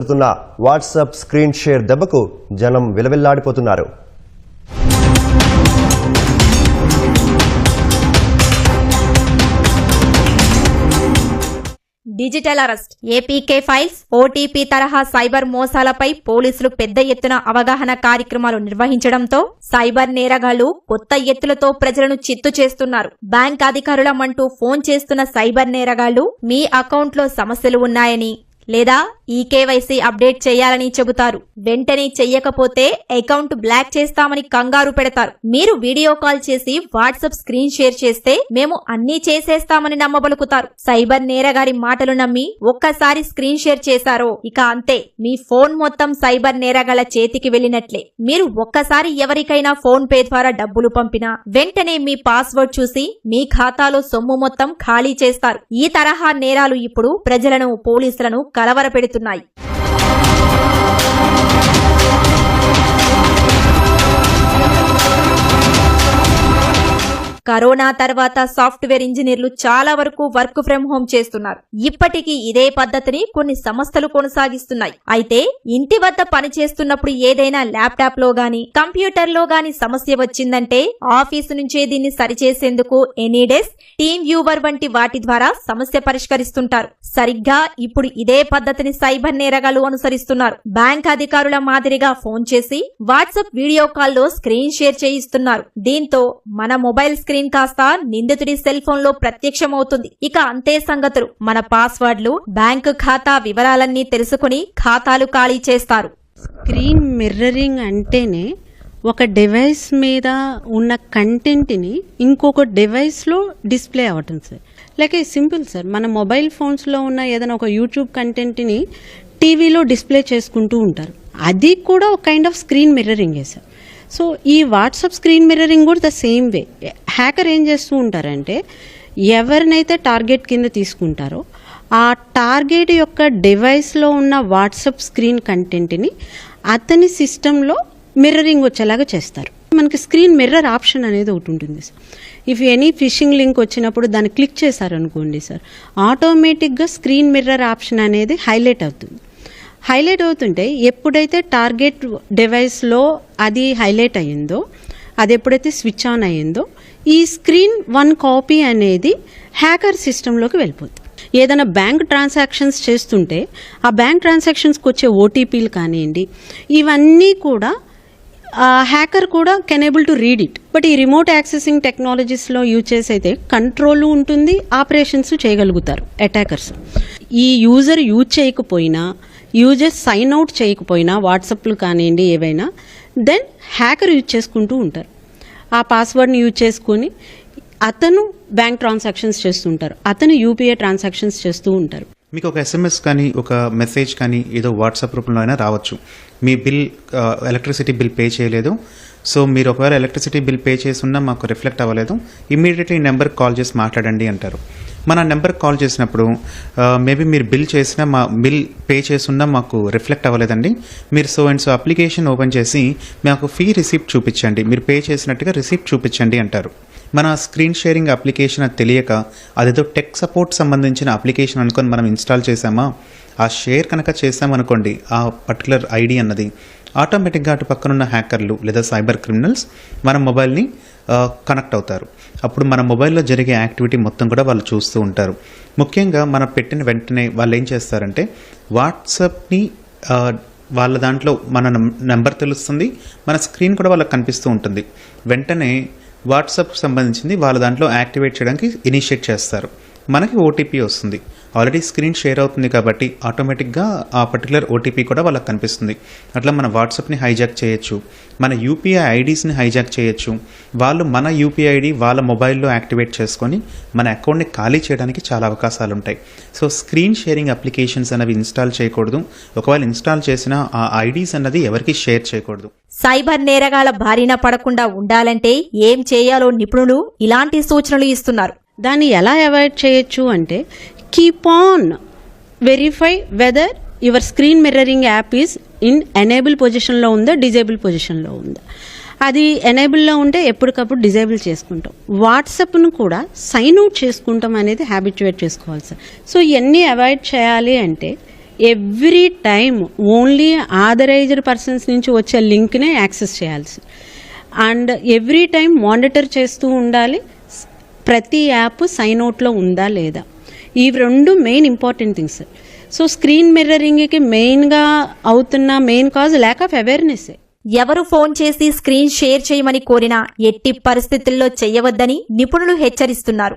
జరుగుతున్న WhatsApp screen share దెబ్బకు జనం విలవిల్లాడిపోతున్నారు. Digital arrest. APK files OTP తరహా సైబర్ మోసాలపై పోలీసులు పెద్ద ఎత్తున అవగాహన కార్యక్రమాలు నిర్వహించడంతో సైబర్ నేరగాళ్ళు కొత్త ఎత్తులతో ప్రజలను చిత్తు చేస్తున్నారు. బ్యాంక్ అధికారులమంటూ ఫోన్ చేస్తున్న సైబర్ నేరగాళ్ళు మీ అకౌంట్లో సమస్యలు ఉన్నాయని లేదా ఈ కేవైసీ అప్డేట్ చేయాలని చెబుతారు. వెంటనే చెయ్యకపోతే అకౌంట్ బ్లాక్ చేస్తామని కంగారు పెడతారు. మీరు వీడియో కాల్ చేసి వాట్సాప్ స్క్రీన్ షేర్ చేస్తే మేము అన్నీ చేసేస్తామని నమ్మబలుకుతారు. సైబర్ నేరగారి మాటలు నమ్మి ఒక్కసారి స్క్రీన్ షేర్ చేశారో ఇక అంతే. మీ ఫోన్ మొత్తం సైబర్ నేరగాళ్ళ చేతికి వెళ్ళినట్లే. మీరు ఒక్కసారి ఎవరికైనా ఫోన్ పే ద్వారా డబ్బులు పంపినా వెంటనే మీ పాస్వర్డ్ చూసి మీ ఖాతాలో సొమ్ము మొత్తం ఖాళీ చేస్తారు. ఈ తరహా నేరాలు ఇప్పుడు ప్రజలను పోలీసులను కలవరపెడుతున్నాయి. కరోనా తర్వాత సాఫ్ట్వేర్ ఇంజనీర్లు చాలా వరకు వర్క్ ఫ్రం హోం చేస్తున్నారు. ఇప్పటికీ ఇదే పద్ధతిని కొన్ని సంస్థలు కొనసాగిస్తున్నాయి. అయితే ఇంటి వద్ద పనిచేస్తున్నప్పుడు ఏదైనా ల్యాప్టాప్లో గాని కంప్యూటర్లో గాని సమస్య వచ్చిందంటే ఆఫీసు నుంచే దీన్ని సరిచేసేందుకు ఎనీడెస్ టీమ్ వ్యూవర్ వంటి వాటి ద్వారా సమస్య పరిష్కరిస్తుంటారు. సరిగ్గా ఇప్పుడు ఇదే పద్ధతిని సైబర్ నేరగాళ్ళు అనుసరిస్తున్నారు. బ్యాంక్ అధికారుల మాదిరిగా ఫోన్ చేసి వాట్సాప్ వీడియో కాల్లో స్క్రీన్ షేర్ చేయిస్తున్నారు. దీంతో మన మొబైల్ స్క్రీన్ కాస్త? నిందితుడి సెల్ ఫోన్లో ప్రత్యక్షమవుతుంది. ఇక అంతే సంగతులు. మన పాస్వర్డ్లు బ్యాంకు ఖాతా వివరాలన్నీ తెలుసుకుని ఖాతాలు ఖాళీ చేస్తారు. స్క్రీన్ మిర్రరింగ్ అంటేనే ఒక డివైస్ మీద ఉన్న కంటెంట్ని ఇంకొక డివైస్లో డిస్ప్లే అవ్వటం సార్. లేక సింపుల్ సార్ మన మొబైల్ ఫోన్స్లో ఉన్న ఏదైనా ఒక యూట్యూబ్ కంటెంట్ని టీవీలో డిస్ప్లే చేసుకుంటూ ఉంటారు. అది కూడా ఒక కైండ్ ఆఫ్ స్క్రీన్ మిర్రరింగే సార్. సో ఈ వాట్సాప్ స్క్రీన్ మిర్రరింగ్ కూడా ద సేమ్ వే. హ్యాకర్ ఏం చేస్తూ ఉంటారంటే ఎవరినైతే టార్గెట్ కింద తీసుకుంటారో ఆ టార్గెట్ యొక్క డివైస్లో ఉన్న వాట్సాప్ స్క్రీన్ కంటెంట్ని అతని సిస్టంలో మిర్రరింగ్ వచ్చేలాగా చేస్తారు. మనకి స్క్రీన్ మిర్రర్ ఆప్షన్ అనేది ఒకటి ఉంటుంది sir. If any phishing link వచ్చినప్పుడు దాన్ని క్లిక్ చేశారనుకోండి సార్ ఆటోమేటిక్గా స్క్రీన్ మిర్రర్ ఆప్షన్ అనేది హైలైట్ అవుతుంది. హైలైట్ అవుతుంటే ఎప్పుడైతే టార్గెట్ డివైస్లో అది హైలైట్ అయ్యిందో అది ఎప్పుడైతే స్విచ్ ఆన్ అయ్యిందో ఈ స్క్రీన్ వన్ కాపీ అనేది హ్యాకర్ సిస్టంలోకి వెళ్ళిపోతుంది. ఏదైనా బ్యాంక్ ట్రాన్సాక్షన్స్ చేస్తుంటే ఆ బ్యాంక్ ట్రాన్సాక్షన్స్కి వచ్చే ఓటీపీలు కానివ్వండి ఇవన్నీ కూడా హ్యాకర్ కూడా can able to read it. But ఈ రిమోట్ యాక్సెసింగ్ టెక్నాలజీస్లో యూజ్ చేసి అయితే కంట్రోల్ ఉంటుంది ఆపరేషన్స్ చేయగలుగుతారు అటాకర్స్. ఈ యూజర్ యూజ్ చేయకపోయినా యూజర్ సైన్ అవుట్ చేయకపోయినా వాట్సాప్లు కానివ్వండి ఏవైనా దెన్ హ్యాకర్ యూజ్ చేసుకుంటూ ఉంటారు. ఆ పాస్వర్డ్ని యూజ్ చేసుకొని అతను బ్యాంక్ ట్రాన్సాక్షన్స్ చేస్తుంటారు. అతను యూపీఐ ట్రాన్సాక్షన్స్ చేస్తూ ఉంటారు. మీకు ఒక ఎస్ఎంఎస్ కానీ ఒక మెసేజ్ కానీ ఏదో వాట్సాప్ రూపంలో అయినా రావచ్చు. మీ బిల్ ఎలక్ట్రిసిటీ బిల్ పే చేయలేదు. సో మీరు ఒకవేళ ఎలక్ట్రిసిటీ బిల్ పే చేసి ఉన్నా మాకు రిఫ్లెక్ట్ అవ్వలేదు. ఇమీడియట్లీ ఈ నెంబర్కి కాల్ చేసి మాట్లాడండి అంటారు. మన నెంబర్ కాల్ చేసినప్పుడు మేబీ మీరు బిల్ చేసినా మా బిల్ పే చేస్తున్నా మాకు రిఫ్లెక్ట్ అవ్వలేదండి. మీరు so and so application open చేసి మాకు ఫీ రిసిప్ట్ చూపించండి. మీరు పే చేసినట్టుగా రిసిప్ట్ చూపించండి అంటారు. మన స్క్రీన్ షేరింగ్ అప్లికేషన్ అది తెలియక అదేదో టెక్ సపోర్ట్ సంబంధించిన అప్లికేషన్ అనుకొని మనం ఇన్స్టాల్ చేసామా ఆ షేర్ కనుక చేసామనుకోండి ఆ పర్టికులర్ ఐడి అన్నది ఆటోమేటిక్గా అటు పక్కనున్న హ్యాకర్లు లేదా సైబర్ క్రిమినల్స్ మన మొబైల్ని కనెక్ట్ అవుతారు. అప్పుడు మన మొబైల్లో జరిగే యాక్టివిటీ మొత్తం కూడా వాళ్ళు చూస్తూ ఉంటారు. ముఖ్యంగా మనం పెట్టిన వెంటనే వాళ్ళు ఏం చేస్తారంటే వాట్సాప్ని వాళ్ళ దాంట్లో మన నెంబర్ తెలుస్తుంది మన స్క్రీన్ కూడా వాళ్ళకి కనిపిస్తూ ఉంటుంది. వెంటనే వాట్సాప్ సంబంధించింది వాళ్ళ దాంట్లో యాక్టివేట్ చేయడానికి ఇనిషియేట్ చేస్తారు. మనకి ఓటీపీ వస్తుంది. ఆల్రెడీ స్క్రీన్ షేర్ అవుతుంది కాబట్టి ఆటోమేటిక్గా ఆ పర్టికులర్ ఓటీపీ కూడా వాళ్ళకి కనిపిస్తుంది. అట్లా మన వాట్సాప్ని హైజాక్ చేయొచ్చు మన యూపీఐ ఐడీస్ని హైజాక్ చేయొచ్చు వాళ్ళు మన యూపీఐ ఐడి వాళ్ళ మొబైల్లో యాక్టివేట్ చేసుకొని మన అకౌంట్ని ఖాళీ చేయడానికి చాలా అవకాశాలు ఉంటాయి సో స్క్రీన్ షేరింగ్ అప్లికేషన్స్ అనేవి ఇన్స్టాల్ చేయకూడదు. ఒకవేళ ఇన్స్టాల్ చేసినా ఆ ఐడీస్ అన్నది ఎవరికి షేర్ చేయకూడదు. సైబర్ నేరగాల బారిన పడకుండా ఉండాలంటే ఏం చేయాలో నిపుణులు ఇలాంటి సూచనలు ఇస్తున్నారు. దాన్ని ఎలా అవాయిడ్ చేయొచ్చు అంటే keep on verify whether your screen mirroring app is in enable పొజిషన్లో ఉందా డిజేబుల్ పొజిషన్లో ఉందా. అది ఎనేబుల్లో ఉంటే ఎప్పటికప్పుడు డిజేబుల్ చేసుకుంటాం. వాట్సాప్ను కూడా సైన్ అవుట్ చేసుకుంటాం అనేది హ్యాబిచువేట్ చేసుకోవాలి సార్. సో ఇవన్నీ అవాయిడ్ చేయాలి అంటే every time only authorized persons నుంచి వచ్చే లింక్నే యాక్సెస్ చేయాల్సి అండ్ ఎవ్రీ టైం మానిటర్ చేస్తూ ఉండాలి. ప్రతి యాప్ సైన్ అవుట్లో ఉందా లేదా? ఈ రెండు main important things so screen మిర్రరింగ్కి మెయిన్గా అవుతున్న main cause lack of awareness ఎవరు ఫోన్ చేసి స్క్రీన్ షేర్ చేయమని కోరినా ఎట్టి పరిస్థితుల్లో చేయవద్దని నిపుణులు హెచ్చరిస్తున్నారు.